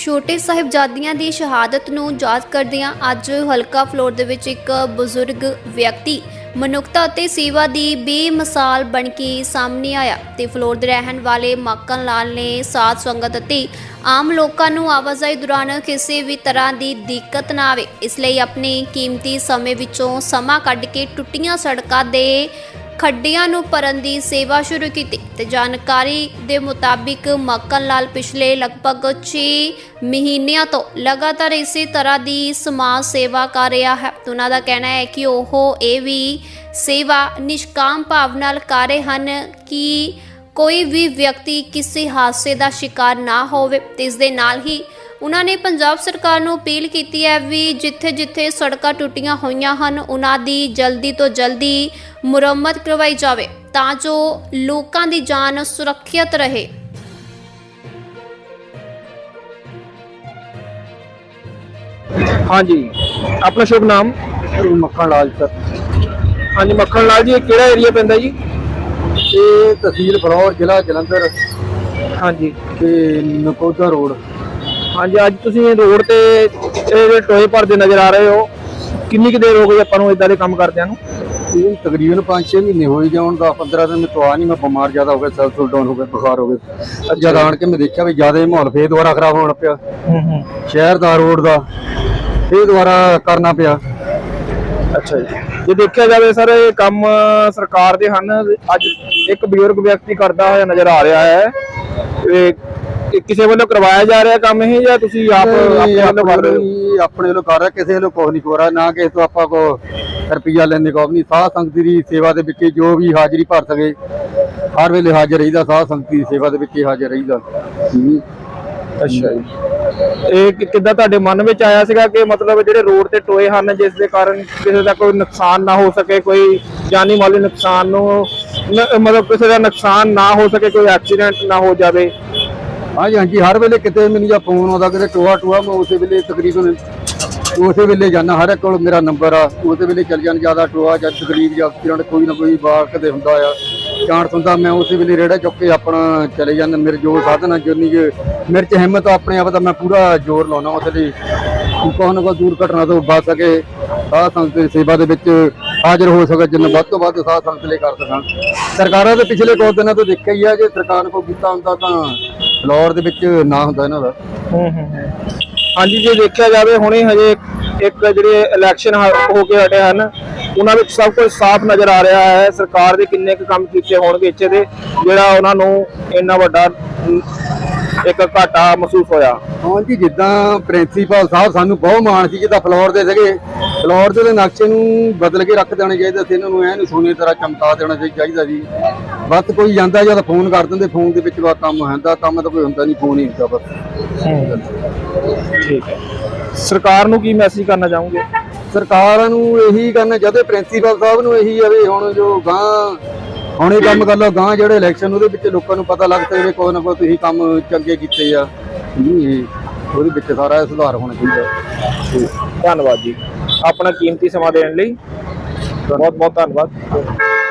ਛੋਟੇ ਸਾਹਿਬਜ਼ਾਦਿਆਂ ਦੀ ਸ਼ਹਾਦਤ ਨੂੰ ਯਾਦ ਕਰਦਿਆਂ ਅੱਜ ਹਲਕਾ ਫਲੋਰ ਦੇ ਵਿੱਚ ਇੱਕ ਬਜ਼ੁਰਗ ਵਿਅਕਤੀ ਮਨੁੱਖਤਾ ਅਤੇ ਸੇਵਾ ਦੀ ਬੇਮਿਸਾਲ ਬਣ ਕੇ ਸਾਹਮਣੇ ਆਇਆ ਤੇ ਫਲੋਰ ਦੇ ਰਹਿਣ ਵਾਲੇ ਮੱਕਨ ਲਾਲ ਨੇ ਸਾਧ ਸੰਗਤ ਅਤੇ ਆਮ ਲੋਕਾਂ ਨੂੰ ਆਵਾਜਾਈ ਦੌਰਾਨ ਕਿਸੇ ਵੀ ਤਰ੍ਹਾਂ ਦੀ ਦਿੱਕਤ ਨਾ ਆਵੇ, ਇਸ ਲਈ ਆਪਣੇ ਕੀਮਤੀ ਸਮੇਂ ਵਿੱਚੋਂ ਸਮਾਂ ਕੱਢ ਕੇ ਟੁੱਟੀਆਂ ਸੜਕਾਂ ਦੇ ਖੱਡੀਆਂ ਨੂੰ ਭਰਨ ਦੀ ਸੇਵਾ ਸ਼ੁਰੂ ਕੀਤੀ ਤੇ ਜਾਣਕਾਰੀ ਦੇ ਮੁਤਾਬਿਕ ਮੱਕਨ ਲਾਲ ਪਿਛਲੇ ਲਗਭਗ 6 ਮਹੀਨਿਆਂ ਤੋਂ ਲਗਾਤਾਰ ਇਸੇ ਤਰ੍ਹਾਂ ਦੀ ਸਮਾਜ ਸੇਵਾ ਕਰ ਰਿਹਾ ਹੈ। ਉਹਨਾਂ ਦਾ ਕਹਿਣਾ ਹੈ ਕਿ ਉਹ ਇਹ ਵੀ ਸੇਵਾ ਨਿਸ਼ਕਾਮ ਭਾਵ ਨਾਲ ਕਰ ਰਹੇ ਹਨ ਕਿ ਕੋਈ ਵੀ ਵਿਅਕਤੀ ਕਿਸੇ ਹਾਦਸੇ ਦਾ ਸ਼ਿਕਾਰ ਨਾ ਹੋਵੇ। ਤੇ ਇਸ ਦੇ ਨਾਲ ਹੀ ਉਹਨਾਂ ਨੇ ਪੰਜਾਬ ਸਰਕਾਰ ਨੂੰ ਅਪੀਲ ਕੀਤੀ ਹੈ ਵੀ ਜਿੱਥੇ-ਜਿੱਥੇ ਸੜਕਾਂ ਟੁੱਟੀਆਂ ਹੋਈਆਂ ਹਨ, ਉਹਨਾਂ ਦੀ ਜਲਦੀ ਤੋਂ ਜਲਦੀ ਮੁਰੰਮਤ ਕਰਵਾਈ ਜਾਵੇ ਤਾਂ ਜੋ ਲੋਕਾਂ ਦੀ ਜਾਨ ਸੁਰੱਖਿਅਤ ਰਹੇ। ਹਾਂਜੀ ਆਪਣਾ ਸ਼ੁਭ ਨਾਮ? ਮੱਖਣ ਲਾਲ ਸਰ। ਹਾਂਜੀ ਮੱਖਣ ਲਾਲ ਜੀ ਇਹ ਕਿਹੜਾ ਏਰੀਆ ਪੈਂਦਾ ਜੀ? ਇਹ ਤਹਿਸੀਲ ਫਲੌਰ ਜ਼ਿਲ੍ਹਾ ਜਲੰਧਰ। ਹਾਂਜੀ। ਤੇ ਨਕੋਦਾ ਰੋਡ। ਹਾਂਜੀ ਅੱਜ ਤੁਸੀਂ ਰੋਡ ਤੇ ਇਹ ਜਿਹੜੇ ਟੋਏ ਭਰਦੇ ਨਜ਼ਰ ਆ ਰਹੇ ਹੋ। ਕਿੰਨੀ ਕੁ ਦੇਰ ਹੋ ਗਈ ਆਪਾਂ ਨੂੰ ਇਦਾਂ ਦੇ ਕੰਮ ਕਰਦਿਆਂ ਨੂੰ? ਇਹ ਤਕਰੀਬਨ 5-6 ਮਹੀਨੇ ਹੋਈ ਜਾਣ ਦਾ 15 ਦਿਨ ਮੈਂ ਤੋਂ ਆ ਨਹੀਂ ਮੈਂ ਬਿਮਾਰ ਜ਼ਿਆਦਾ ਹੋ ਗਿਆ ਸੈਲ ਸੁਲ ਡਾਊਨ ਹੋ ਗਿਆ ਬੁਖਾਰ ਹੋ ਗਿਆ। ਜਦ ਆਣ ਕੇ ਮੈਂ ਦੇਖਿਆ ਵੀ ਜ਼ਿਆਦਾ ਮਾਹੌਲ ਫੇਰ ਦੁਬਾਰਾ ਖਰਾਬ ਹੋਣ ਪਿਆ। ਸ਼ਹਿਰ ਦਾ ਰੋਡ ਦਾ ਇਹ ਦੁਬਾਰਾ ਕਰਨਾ ਪਿਆ। ਅੱਛਾ ਜੀ। ਜੇ ਦੇਖਿਆ ਜਾਵੇ ਸਰ ਇਹ ਕੰਮ ਸਰਕਾਰ ਦੇ ਹਨ ਅੱਜ ਇੱਕ ਬਜ਼ੁਰਗ ਵਿਅਕਤੀ ਕਰਦਾ ਹੋਇਆ ਨਜ਼ਰ ਆ ਰਿਹਾ ਹੈ। ਇਹ ਕਿਸੇ ਵੱਲੋਂ ਕਰਵਾਇਆ ਜਾ ਰਿਹਾ ਕੰਮ ਇਹ ਜਾਂ ਤੁਸੀਂ ਆਪ ਆਪਣੇ ਵੱਲੋਂ ਕਰ ਰਹੇ ਹੋ? ਆਪਣੇ ਵੱਲੋਂ ਕਰ ਰਿਹਾ, ਕਿਸੇ ਵੱਲੋਂ ਕੁਛ ਨਹੀਂ ਹੋ ਰਿਹਾ, ਨਾ ਕਿਸੇ ਤੋਂ ਆਪਾਂ ਕੋ ਰੁਪਈਆ ਲੈਂਦੇ ਕੋ ਨਹੀਂ। ਸਾਧ ਸੰਗਤ ਦੀ ਸੇਵਾ ਦੇ ਵਿੱਚ ਜੋ ਵੀ ਹਾਜ਼ਰੀ ਭਰ ਸਕੇ, ਹਰ ਵੇਲੇ ਹਾਜ਼ਰ ਰਹੀਦਾ, ਸਾਧ ਸੰਗਤ ਦੀ ਸੇਵਾ ਦੇ ਵਿੱਚ ਹਾਜ਼ਰ ਰਹੀਦਾ। ਅੱਛਾ ਜੀ। ਇਹ ਕਿ- ਕਿੱਦਾਂ ਤੁਹਾਡੇ ਮਨ ਵਿੱਚ ਆਇਆ ਸੀਗਾ ਕਿ ਮਤਲਬ ਜਿਹੜੇ ਰੋਡ ਤੇ ਟੋਏ ਹਨ, ਜਿਸ ਦੇ ਕਾਰਨ ਕਿਸੇ ਦਾ ਕੋਈ ਨੁਕਸਾਨ ਨਾ ਹੋ ਸਕੇ, ਕੋਈ ਜਾਨੀ ਮਾਲੀ ਨੁਕਸਾਨ ਨੂੰ, ਨ- ਮਤਲਬ ਕਿਸੇ ਦਾ ਨੁਕਸਾਨ ਨਾ ਹੋ ਸਕੇ, ਕੋਈ ਐਕਸੀਡੈਂਟ ਨਾ ਹੋ ਜਾਵੇ? ਹਾਂਜੀ ਹਾਂਜੀ ਹਰ ਵੇਲੇ ਕਿਤੇ ਮੈਨੂੰ ਜਾਂ ਫੋਨ ਆਉਂਦਾ, ਕਿਤੇ ਟੋਆ ਟੋਆ, ਮੈਂ ਉਸੇ ਵੇਲੇ ਤਕਰੀਬਨ ਉਸੇ ਵੇਲੇ ਜਾਣਾ ਹਰ ਇੱਕ ਕੋਲ ਮੇਰਾ ਨੰਬਰ ਆ, ਉਸੇ ਵੇਲੇ ਚੱਲ ਜਾਣ, ਜ਼ਿਆਦਾ ਟੋਆ ਜਾਂ ਤਕਰੀਬ ਜਾਂ ਐਕਸੀਡੈਂਟ ਕੋਈ ਨਾ ਕੋਈ ਵਾਰ ਕਦੇ ਹੁੰਦਾ ਆ ਚਾਂਸ ਹੁੰਦਾ ਮੈਂ ਉਸੇ ਵੇਲੇ ਰੇੜਾ ਚੁੱਕ ਕੇ ਆਪਣਾ ਚਲੇ ਜਾਂਦਾ, ਮੇਰੇ ਜੋ ਸਾਧਨ ਆ, ਜਿੰਨੀ ਕੁ ਮੇਰੇ ਚ ਹਿੰਮਤ ਆ, ਆਪਣੇ ਆਪ ਦਾ ਮੈਂ ਪੂਰਾ ਜ਼ੋਰ ਲਾਉਣਾ ਉਸ ਲਈ ਕੋਈ ਨਾ ਕੋਈ ਦੂਰ ਘਟਨਾ ਤੋਂ ਬਚ ਸਕੇ, ਸਾਧ ਸੰਗਤ ਦੀ ਸੇਵਾ ਦੇ ਵਿੱਚ ਹਾਜ਼ਰ ਹੋ ਸਕੇ, ਜਿੰਨਾ ਵੱਧ ਤੋਂ ਵੱਧ ਸਾਧ ਸੰਗਤ ਲਈ ਕਰ ਸਕਾਂ। ਸਰਕਾਰਾਂ ਦੇ ਪਿਛਲੇ ਕੁਝ ਦਿਨਾਂ ਤੋਂ ਦੇਖਿਆ ਹੀ ਆ, ਜੇ ਸਰਕਾਰ ਨੇ ਕੋਈ ਕੀਤਾ ਹੁੰਦਾ ਤਾਂ ਫਲੋਰ ਦੇ ਵਿੱਚ ਨਾ ਹੁੰਦਾ ਇਹਨਾਂ ਦਾ। ਹਾਂਜੀ ਜੇ ਦੇਖਿਆ ਜਾਵੇ ਹੁਣੇ ਹਜੇ ਇੱਕ ਜਿਹੜੇ ਇਲੈਕਸ਼ਨ ਹੋ ਕੇ ਹਟੇ ਹਨ ਉਹਨਾਂ ਵਿੱਚ ਸਭ ਕੁਝ ਸਾਫ਼ ਨਜ਼ਰ ਆ ਰਿਹਾ ਹੈ। ਸਰਕਾਰ ਦੇ ਕਿੰਨੇ ਕੁ ਕੰਮ ਕੀਤੇ ਹੋਣਗੇ ਇੱਥੇ ਦੇ ਜਿਹੜਾ ਉਹਨਾਂ ਨੂੰ ਇੰਨਾ ਵੱਡਾ ਇੱਕ ਘਾਟਾ ਮਹਿਸੂਸ ਹੋਇਆ। ਹਾਂਜੀ ਜਿੱਦਾਂ ਪ੍ਰਿੰਸੀਪਲ ਸਾਹਿਬ ਸਾਨੂੰ ਬਹੁਤ ਮਾਣ ਸੀ ਜਿੱਦਾਂ ਫਲੋਰ ਦੇ ਸੀਗੇ। ਫਲੋਰ ਦੇ ਨਕਸ਼ੇ ਨੂੰ ਬਦਲ ਕੇ ਰੱਖ ਦੇਣਾ ਚਾਹੀਦਾ ਸੀ ਇਹਨਾਂ ਨੂੰ ਐਨ ਸੋਨੇ ਤਰ੍ਹਾਂ ਚਮਕਾ ਦੇਣਾ ਚਾਹੀ- ਚਾਹੀਦਾ ਸੀ। ਬਸ ਕੋਈ ਜਾਂਦਾ ਜਦ ਫੋਨ ਕਰ ਦਿੰਦੇ ਫੋਨ ਦੇ ਵਿੱਚ ਬਸ ਕੰਮ ਹੁੰਦਾ ਕੰਮ ਤਾਂ ਕੋਈ ਹੁੰਦਾ ਨਹੀਂ ਫੋਨ ਹੀ ਹੁੰਦਾ ਬਸ। ਠੀਕ ਹੈ। ਸਰਕਾਰ ਨੂੰ ਕੀ ਮੈਸੇਜ ਕਰਨਾ ਚਾਹੋਗੇ? ਸਰਕਾਰਾਂ ਨੂੰ ਇਹੀ ਕਰਨਾ ਚਾਹਦੇ ਪ੍ਰਿੰਸੀਪਲ ਸਾਹਿਬ ਨੂੰ ਇਹੀ ਆ ਵੀ ਹੁਣ ਜੋ ਗਾਂ ਹੁਣ ਇਹ ਕੰਮ ਕਰ ਲਓ ਗਾਂ ਜਿਹੜੇ ਇਲੈਕਸ਼ਨ ਉਹਦੇ ਵਿੱਚ ਲੋਕਾਂ ਨੂੰ ਪਤਾ ਲੱਗ ਸਕੇ ਕੋਈ ਨਾ ਕੋਈ ਤੁਸੀਂ ਕੰਮ ਚੰਗੇ ਕੀਤੇ ਆ। ਉਹਦੇ ਵਿੱਚ ਸਾਰਾ ਸੁਧਾਰ ਹੋਣਾ ਚਾਹੀਦਾ। ਧੰਨਵਾਦ ਜੀ। ਆਪਣਾ ਕੀਮਤੀ ਸਮਾਂ ਦੇਣ ਲਈ। ਬਹੁਤ ਬਹੁਤ ਧੰਨਵਾਦ।